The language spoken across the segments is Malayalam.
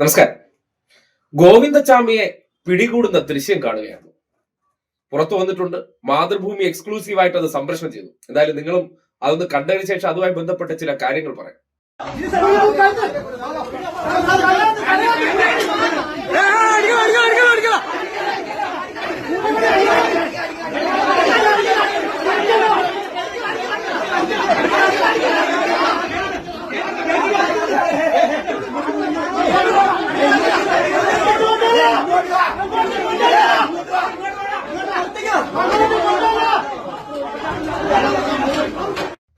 നമസ്കാരം. ഗോവിന്ദച്ചാമിയെ പിടികൂടുന്ന ദൃശ്യം കാണുകയാണ്. പുറത്തു വന്നിട്ടുണ്ട്. മാതൃഭൂമി എക്സ്ക്ലൂസീവായിട്ട് അത് സംപ്രേഷണം ചെയ്തു. എന്തായാലും നിങ്ങളും അതൊന്ന് കണ്ടതിന് ശേഷം അതുമായി ബന്ധപ്പെട്ട ചില കാര്യങ്ങൾ പറയാം.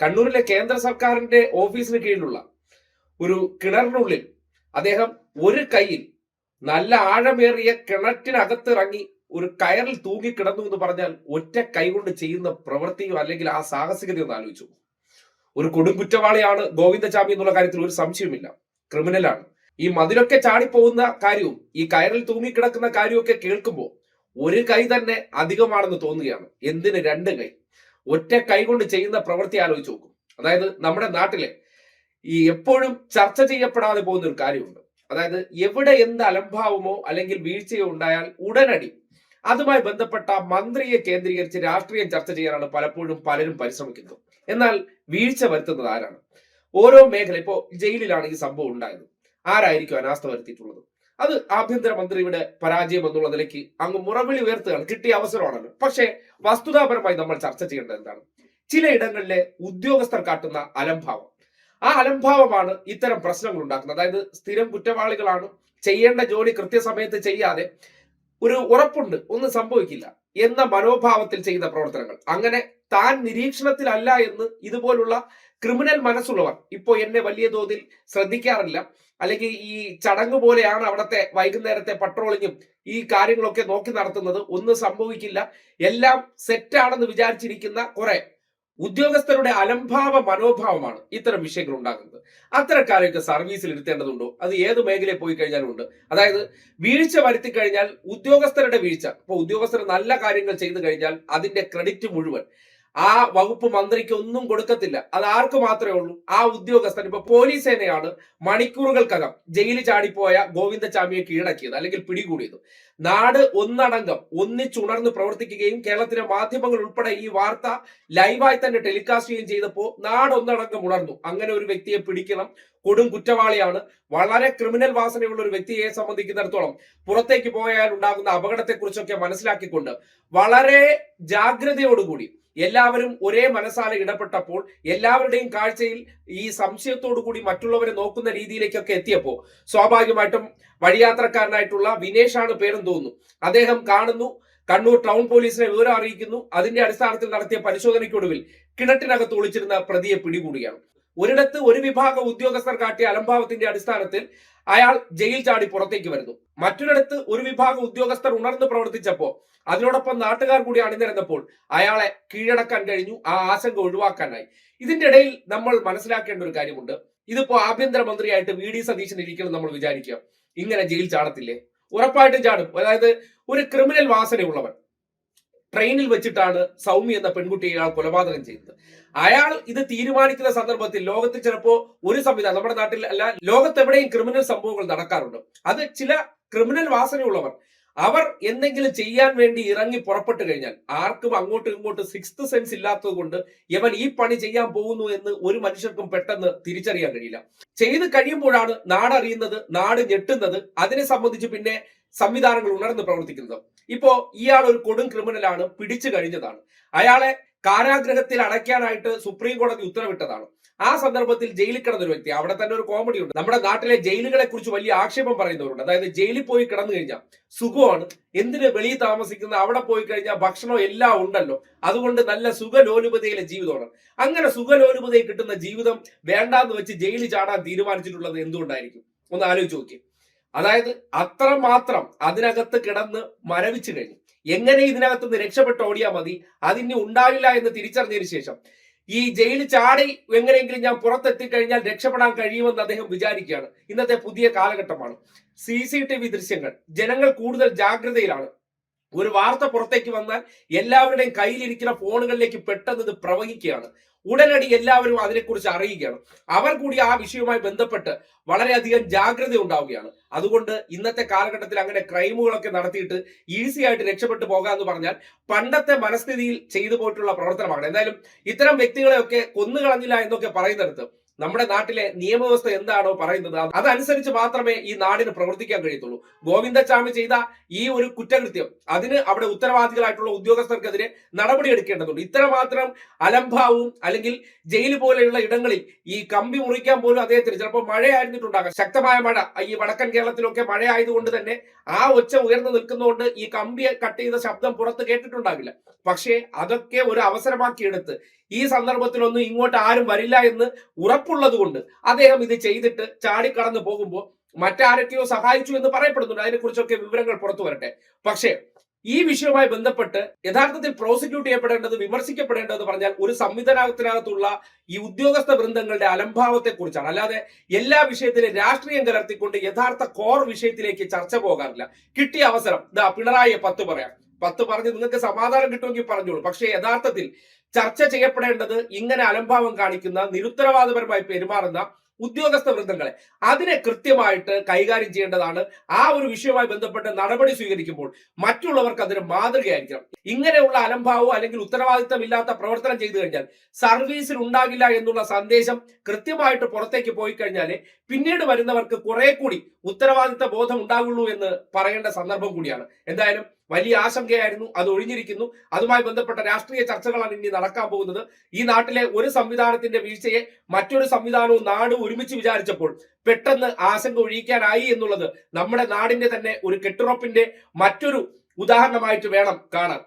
കണ്ണൂരിലെ കേന്ദ്ര സർക്കാരിന്റെ ഓഫീസിന് കീഴിലുള്ള ഒരു കിണറിനുള്ളിൽ അദ്ദേഹം ഒരു കൈയിൽ നല്ല ആഴമേറിയ കിണറ്റിനകത്ത് ഇറങ്ങി ഒരു കയറിൽ തൂങ്ങി കിടന്നു എന്ന് പറഞ്ഞാൽ ഒറ്റ കൈ കൊണ്ട് ചെയ്യുന്ന പ്രവൃത്തിയോ അല്ലെങ്കിൽ ആ സാഹസികതയോ ഒന്ന് ആലോചിച്ചു ഒരു കൊടുംകുറ്റവാളിയാണ് ഗോവിന്ദചാമി എന്നുള്ള കാര്യത്തിൽ ഒരു സംശയമില്ല ക്രിമിനലാണ് ഈ മതിലൊക്കെ ചാടിപ്പോകുന്ന കാര്യവും ഈ കയറിൽ തൂങ്ങിക്കിടക്കുന്ന കാര്യമൊക്കെ കേൾക്കുമ്പോൾ ഒരു കൈ തന്നെ അധികമാണെന്ന് തോന്നുകയാണ്. എന്തിന് രണ്ട് കൈ? ഒറ്റ കൈകൊണ്ട് ചെയ്യുന്ന പ്രവൃത്തി ആലോചിച്ച് നോക്കും. അതായത് നമ്മുടെ നാട്ടിലെ ഈ എപ്പോഴും ചർച്ച ചെയ്യപ്പെടാതെ പോകുന്ന ഒരു കാര്യമുണ്ട്. അതായത് എവിടെ എന്ത് അലംഭാവമോ അല്ലെങ്കിൽ വീഴ്ചയോ ഉണ്ടായാൽ ഉടനടി അതുമായി ബന്ധപ്പെട്ട മന്ത്രിയെ കേന്ദ്രീകരിച്ച് രാഷ്ട്രീയം ചർച്ച ചെയ്യാനാണ് പലപ്പോഴും പലരും പരിശ്രമിക്കുന്നത്. എന്നാൽ വീഴ്ച വരുത്തുന്നത് ആരാണ്? ഓരോ മേഖല ഇപ്പോ ജയിലിലാണ് ഈ സംഭവം ഉണ്ടായത്. ആരായിരിക്കും അനാസ്ഥ വരുത്തിയിട്ടുള്ളത്? അത് ആഭ്യന്തര മന്ത്രിയുടെ പരാജയം എന്നുള്ള നിലയ്ക്ക് അങ്ങ് മുറവിളി ഉയർത്തുകയാണ്. കിട്ടിയ അവസരമാണല്ലോ. പക്ഷേ വസ്തുതാപരമായി നമ്മൾ ചർച്ച ചെയ്യേണ്ടത് എന്താണ്? ചിലയിടങ്ങളിലെ ഉദ്യോഗസ്ഥർ കാട്ടുന്ന അലംഭാവം. ആ അലംഭാവമാണ് ഇത്തരം പ്രശ്നങ്ങൾ ഉണ്ടാക്കുന്നത്. അതായത് സ്ഥിരം കുറ്റവാളികളാണ് ചെയ്യേണ്ട ജോലി കൃത്യസമയത്ത് ചെയ്യാതെ ഒരു ഉറപ്പുണ്ട് ഒന്നും സംഭവിക്കില്ല എന്ന മനോഭാവത്തിൽ ചെയ്യുന്ന പ്രവർത്തനങ്ങൾ. അങ്ങനെ താൻ നിരീക്ഷണത്തിലല്ല എന്ന് ഇതുപോലുള്ള ക്രിമിനൽ മനസ്സുള്ളവർ. ഇപ്പോൾ എന്നെ വലിയ തോതിൽ ശ്രദ്ധിക്കാറില്ല. അല്ലെങ്കിൽ ഈ ചടങ്ങ് പോലെയാണ് അവിടുത്തെ വൈകുന്നേരത്തെ പട്രോളിങ്ങും ഈ കാര്യങ്ങളൊക്കെ നോക്കി നടത്തുന്നത്. ഒന്നും സംഭവിക്കില്ല. എല്ലാം സെറ്റാണെന്ന് വിചാരിച്ചിരിക്കുന്ന കുറെ ഉദ്യോഗസ്ഥരുടെ അലംഭാവ മനോഭാവമാണ് ഇത്തരം വിഷയങ്ങൾ ഉണ്ടാകുന്നത് അത്തരക്കാരെയൊക്കെ സർവീസിൽ ഇരുത്തേണ്ടതുണ്ടോ? അത് ഏത് മേഖലയിൽ പോയി കഴിഞ്ഞാലും ഉണ്ട്. അതായത് വീഴ്ച വരുത്തി കഴിഞ്ഞാൽ ഉദ്യോഗസ്ഥരുടെ വീഴ്ച. ഇപ്പൊ ഉദ്യോഗസ്ഥർ നല്ല കാര്യങ്ങൾ ചെയ്തു കഴിഞ്ഞാൽ അതിന്റെ ക്രെഡിറ്റ് മുഴുവൻ ആ വകുപ്പ് മന്ത്രിക്ക് ഒന്നും കൊടുക്കത്തില്ല. അത് ആർക്ക് മാത്രമേ ഉള്ളൂ? ആ ഉദ്യോഗസ്ഥൻ ഇപ്പൊ പോലീസ് സേനയാണ് മണിക്കൂറുകൾക്കകം ജയിലിൽ ചാടിപ്പോയ ഗോവിന്ദചാമിയെ കീഴടക്കിയത് അല്ലെങ്കിൽ പിടികൂടിയത്. നാട് ഒന്നടങ്കം ഒന്നിച്ചുണർന്ന് പ്രവർത്തിക്കുകയും കേരളത്തിലെ മാധ്യമങ്ങൾ ഉൾപ്പെടെ ഈ വാർത്ത ലൈവായി തന്നെ ടെലികാസ്റ്റ് ചെയ്യുകയും ചെയ്തപ്പോൾ നാട് ഒന്നടങ്കം ഉണർന്നു. അങ്ങനെ ഒരു വ്യക്തിയെ പിടിക്കണം. കൊടും കുറ്റവാളിയാണ്. വളരെ ക്രിമിനൽ വാസനയുള്ള ഒരു വ്യക്തിയെ സംബന്ധിക്കുന്നിടത്തോളം പുറത്തേക്ക് പോയാൽ ഉണ്ടാകുന്ന അപകടത്തെക്കുറിച്ചൊക്കെ മനസ്സിലാക്കിക്കൊണ്ട് വളരെ ജാഗ്രതയോടുകൂടി എല്ലാവരും ഒരേ മനസ്സാലെ ഇടപെട്ടപ്പോൾ എല്ലാവരുടെയും കാഴ്ചയിൽ ഈ സംശയത്തോടു കൂടി മറ്റുള്ളവരെ നോക്കുന്ന രീതിയിലേക്കൊക്കെ എത്തിയപ്പോൾ സ്വാഭാവികമായിട്ടും വഴിയാത്രക്കാരനായിട്ടുള്ള വിനേഷാണ് പേരും തോന്നുന്നു. അദ്ദേഹം കാണുന്നു കണ്ണൂർ ടൗൺ പോലീസിനെ വിവരം അറിയിക്കുന്നു. അതിന്റെ അടിസ്ഥാനത്തിൽ നടത്തിയ പരിശോധനയ്ക്കൊടുവിൽ കിണറ്റിനകത്ത് ഒളിച്ചിരുന്ന പ്രതിയെ പിടികൂടുകയാണ്. ഒരിടത്ത് ഒരു വിഭാഗം ഉദ്യോഗസ്ഥർ കാട്ടിയ അലംഭാവത്തിന്റെ അടിസ്ഥാനത്തിൽ അയാൾ ജയിൽ ചാടി പുറത്തേക്ക് വരുന്നു. മറ്റൊരിടത്ത് ഒരു വിഭാഗം ഉദ്യോഗസ്ഥർ ഉണർന്നു പ്രവർത്തിച്ചപ്പോൾ അതിനോടൊപ്പം നാട്ടുകാർ കൂടി അണിനിരന്നപ്പോൾ അയാളെ കീഴടക്കാൻ കഴിഞ്ഞു. ആ ആശങ്ക ഒഴിവാക്കാനായി. ഇതിന്റെ ഇടയിൽ നമ്മൾ മനസ്സിലാക്കേണ്ട ഒരു കാര്യമുണ്ട്. ഇതിപ്പോ ആഭ്യന്തര മന്ത്രിയായിട്ട് വി ഡി സതീശൻ ഇരിക്കണം നമ്മൾ വിചാരിക്കുക. ഇങ്ങനെ ജയിൽ ചാടത്തില്ലേ? ഉറപ്പായിട്ടും ചാടും. അതായത് ഒരു ക്രിമിനൽ വാസനയുള്ളവൻ. ട്രെയിനിൽ വെച്ചിട്ടാണ് സൗമ്യ എന്ന പെൺകുട്ടിയെ ഇയാൾ കൊലപാതകം ചെയ്തത്. അയാൾ ഇത് തീരുമാനിക്കുന്ന സന്ദർഭത്തിൽ ലോകത്തിൽ ചിലപ്പോ ഒരു സംവിധാനം നമ്മുടെ നാട്ടിൽ അല്ല ലോകത്തെവിടെയും ക്രിമിനൽ സംഭവങ്ങൾ നടക്കാറുണ്ട്. അത് ചില ക്രിമിനൽ വാസനയുള്ളവർ അവർ എന്തെങ്കിലും ചെയ്യാൻ വേണ്ടി ഇറങ്ങി പുറപ്പെട്ടു കഴിഞ്ഞാൽ ആർക്കും അങ്ങോട്ടും ഇങ്ങോട്ടും സിക്സ്ത് സെൻസ് ഇല്ലാത്തത് കൊണ്ട് ഇവൻ ഈ പണി ചെയ്യാൻ പോകുന്നു എന്ന് ഒരു മനുഷ്യർക്കും പെട്ടെന്ന് തിരിച്ചറിയാൻ കഴിയില്ല. ചെയ്ത് കഴിയുമ്പോഴാണ് നാടറിയുന്നത് നാട് ഞെട്ടുന്നത്. അതിനെ സംബന്ധിച്ച് പിന്നെ സംവിധാനങ്ങൾ ഉണർന്ന് പ്രവർത്തിക്കുന്നത്. ഇപ്പോ ഇയാൾ ഒരു കൊടും ക്രിമിനലാണ് പിടിച്ചു കഴിഞ്ഞതാണ്. അയാളെ കാരാഗ്രഹത്തിൽ അടയ്ക്കാനായിട്ട് സുപ്രീം കോടതി ഉത്തരവിട്ടതാണ്. ആ സന്ദർഭത്തിൽ ജയിലിൽ കിടന്ന ഒരു വ്യക്തി അവിടെ തന്നെ ഒരു കോമഡി ഉണ്ട്. നമ്മുടെ നാട്ടിലെ ജയിലുകളെ കുറിച്ച് വലിയ ആക്ഷേപം പറയുന്നവരുണ്ട്. അതായത് ജയിലിൽ പോയി കിടന്നു കഴിഞ്ഞാൽ സുഖമാണ്. എന്തിന് വെളിയിൽ താമസിക്കുന്ന അവിടെ പോയി കഴിഞ്ഞാൽ ഭക്ഷണം എല്ലാം ഉണ്ടല്ലോ. അതുകൊണ്ട് നല്ല സുഖലോലുപതയിലെ ജീവിതമാണ്. അങ്ങനെ സുഖലോലുപതയിൽ കിട്ടുന്ന ജീവിതം വേണ്ടാന്ന് വെച്ച് ജയിലിൽ ചാടാൻ തീരുമാനിച്ചിട്ടുള്ളത് എന്തുകൊണ്ടായിരിക്കും? ഒന്ന് ആലോചിച്ച് നോക്കി അതായത് അത്രമാത്രം അതിനകത്ത് കിടന്ന് മരവിച്ചു കഴിഞ്ഞു. എങ്ങനെ ഇതിനകത്ത് നിന്ന് രക്ഷപ്പെട്ട് ഓടിയാൽ മതി? അതിന് ഉണ്ടാവില്ല എന്ന് തിരിച്ചറിഞ്ഞതിന് ശേഷം. ഈ ജയിൽ ചാടി എങ്ങനെയെങ്കിലും ഞാൻ പുറത്തെത്തി കഴിഞ്ഞാൽ രക്ഷപ്പെടാൻ കഴിയുമെന്ന് അദ്ദേഹം വിചാരിക്കുകയാണ്. ഇന്നത്തെ പുതിയ കാലഘട്ടമാണ്. സി സി ടി വി ദൃശ്യങ്ങൾ. ജനങ്ങൾ കൂടുതൽ ജാഗ്രതയിലാണ്. ഒരു വാർത്ത പുറത്തേക്ക് വന്നാൽ എല്ലാവരുടെയും കയ്യിലിരിക്കുന്ന ഫോണുകളിലേക്ക് പെട്ടെന്ന് ഇത് പ്രവഹിക്കുകയാണ്. ഉടനടി എല്ലാവരും അതിനെക്കുറിച്ച് അറിയുകയാണ്. അവർ കൂടി ആ വിഷയവുമായി ബന്ധപ്പെട്ട് വളരെയധികം ജാഗ്രത ഉണ്ടാവുകയാണ്. അതുകൊണ്ട് ഇന്നത്തെ കാലഘട്ടത്തിൽ അങ്ങനെ ക്രൈമുകളൊക്കെ നടത്തിയിട്ട് ഈസി ആയിട്ട് രക്ഷപ്പെട്ടു പോകാന്ന് പറഞ്ഞാൽ പണ്ടത്തെ മനസ്ഥിതിയിൽ ചെയ്തു പോയിട്ടുള്ള പ്രവർത്തനമാണ് എന്തായാലും ഇത്തരം വ്യക്തികളെയൊക്കെ കൊന്നുകളഞ്ഞില്ല എന്നൊക്കെ പറയുന്നിടത്ത് നമ്മുടെ നാട്ടിലെ നിയമവ്യവസ്ഥ എന്താണോ പറയുന്നത് അതനുസരിച്ച് മാത്രമേ ഈ നാടിന് പ്രവർത്തിക്കാൻ കഴിയത്തുള്ളൂ. ഗോവിന്ദസ്വാമി ചെയ്ത ഈ ഒരു കുറ്റകൃത്യം അതിന് അവിടെ ഉത്തരവാദികളായിട്ടുള്ള ഉദ്യോഗസ്ഥർക്കെതിരെ നടപടി എടുക്കേണ്ടതുണ്ട്. ഇത്രമാത്രം അലംഭാവും അല്ലെങ്കിൽ ജയിൽ പോലെയുള്ള ഇടങ്ങളിൽ ഈ കമ്പി മുറിക്കാൻ പോലും അദ്ദേഹത്തിന് ചിലപ്പോൾ മഴയായിരുന്നിട്ടുണ്ടാകാം. ശക്തമായ മഴ. ഈ വടക്കൻ കേരളത്തിലൊക്കെ മഴ ആയതുകൊണ്ട് തന്നെ ആ ഒച്ച ഉയർന്നു നിൽക്കുന്നതുകൊണ്ട് ഈ കമ്പി കട്ട് ചെയ്ത ശബ്ദം പുറത്ത് കേട്ടിട്ടുണ്ടാകില്ല. പക്ഷേ അതൊക്കെ ഒരു അവസരമാക്കിയെടുത്ത് ഈ സന്ദർഭത്തിലൊന്നും ഇങ്ങോട്ട് ആരും വരില്ല എന്ന് ഉറപ്പുള്ളത് കൊണ്ട് അദ്ദേഹം ഇത് ചെയ്തിട്ട് ചാടിക്കടന്നു പോകുമ്പോൾ മറ്റാരൊക്കെയോ സഹായിച്ചു എന്ന് പറയപ്പെടുന്നുണ്ട്. അതിനെക്കുറിച്ചൊക്കെ വിവരങ്ങൾ പുറത്തു വരട്ടെ. പക്ഷേ ഈ വിഷയവുമായി ബന്ധപ്പെട്ട് യഥാർത്ഥത്തിൽ പ്രോസിക്യൂട്ട് ചെയ്യപ്പെടേണ്ടത് വിമർശിക്കപ്പെടേണ്ടതെന്ന് പറഞ്ഞാൽ ഒരു സംവിധാനത്തിനകത്തുള്ള ഈ ഉദ്യോഗസ്ഥ വൃന്ദങ്ങളുടെ അലംഭാവത്തെ കുറിച്ചാണ് അല്ലാതെ എല്ലാ വിഷയത്തിലും രാഷ്ട്രീയം കലർത്തിക്കൊണ്ട് യഥാർത്ഥ കോർ വിഷയത്തിലേക്ക് ചർച്ച പോകാറില്ല. കിട്ടിയ അവസരം ഇതാ പിണറായിയെ പത്ത് പറയാം. പത്ത് പറഞ്ഞ് നിങ്ങൾക്ക് സമാധാനം കിട്ടുമെങ്കിൽ പറഞ്ഞോളൂ. പക്ഷേ യഥാർത്ഥത്തിൽ ചർച്ച ചെയ്യപ്പെടേണ്ടത് ഇങ്ങനെ അലംഭാവം കാണിക്കുന്ന നിരുത്തരവാദപരമായി പെരുമാറുന്ന ഉദ്യോഗസ്ഥ വൃന്ദങ്ങളെ. അതിനെ കൃത്യമായിട്ട് കൈകാര്യം ചെയ്യേണ്ടതാണ്. ആ ഒരു വിഷയവുമായി ബന്ധപ്പെട്ട് നടപടി സ്വീകരിക്കുമ്പോൾ മറ്റുള്ളവർക്ക് അതിന് മാതൃകയായിരിക്കണം. ഇങ്ങനെയുള്ള അലംഭാവം അല്ലെങ്കിൽ ഉത്തരവാദിത്തമില്ലാത്ത പ്രവർത്തനം ചെയ്തു കഴിഞ്ഞാൽ സർവീസിൽ ഉണ്ടാകില്ല എന്നുള്ള സന്ദേശം കൃത്യമായിട്ട് പുറത്തേക്ക് പോയി കഴിഞ്ഞാൽ പിന്നീട് വരുന്നവർക്ക് കുറെ കൂടി ഉത്തരവാദിത്ത ബോധം ഉണ്ടാകുള്ളൂ എന്ന് പറയേണ്ട സന്ദർഭം കൂടിയാണ്. എന്തായാലും വലിയ ആശങ്കയായിരുന്നു അത് ഒഴിഞ്ഞിരിക്കുന്നു. അതുമായി ബന്ധപ്പെട്ട രാഷ്ട്രീയ ചർച്ചകളാണ് ഇനി നടക്കാൻ പോകുന്നത്. ഈ നാട്ടിലെ ഒരു സംവിധാനത്തിന്റെ വീഴ്ചയെ മറ്റൊരു സംവിധാനവും നാട് ഒരുമിച്ച് വിചാരിച്ചപ്പോൾ പെട്ടെന്ന് ആശങ്ക ഒഴിയിക്കാനായി എന്നുള്ളത് നമ്മുടെ നാടിന്റെ തന്നെ ഒരു കെട്ടുറപ്പിന്റെ മറ്റൊരു ഉദാഹരണമായിട്ട് വേണം കാണാൻ.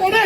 കൊടി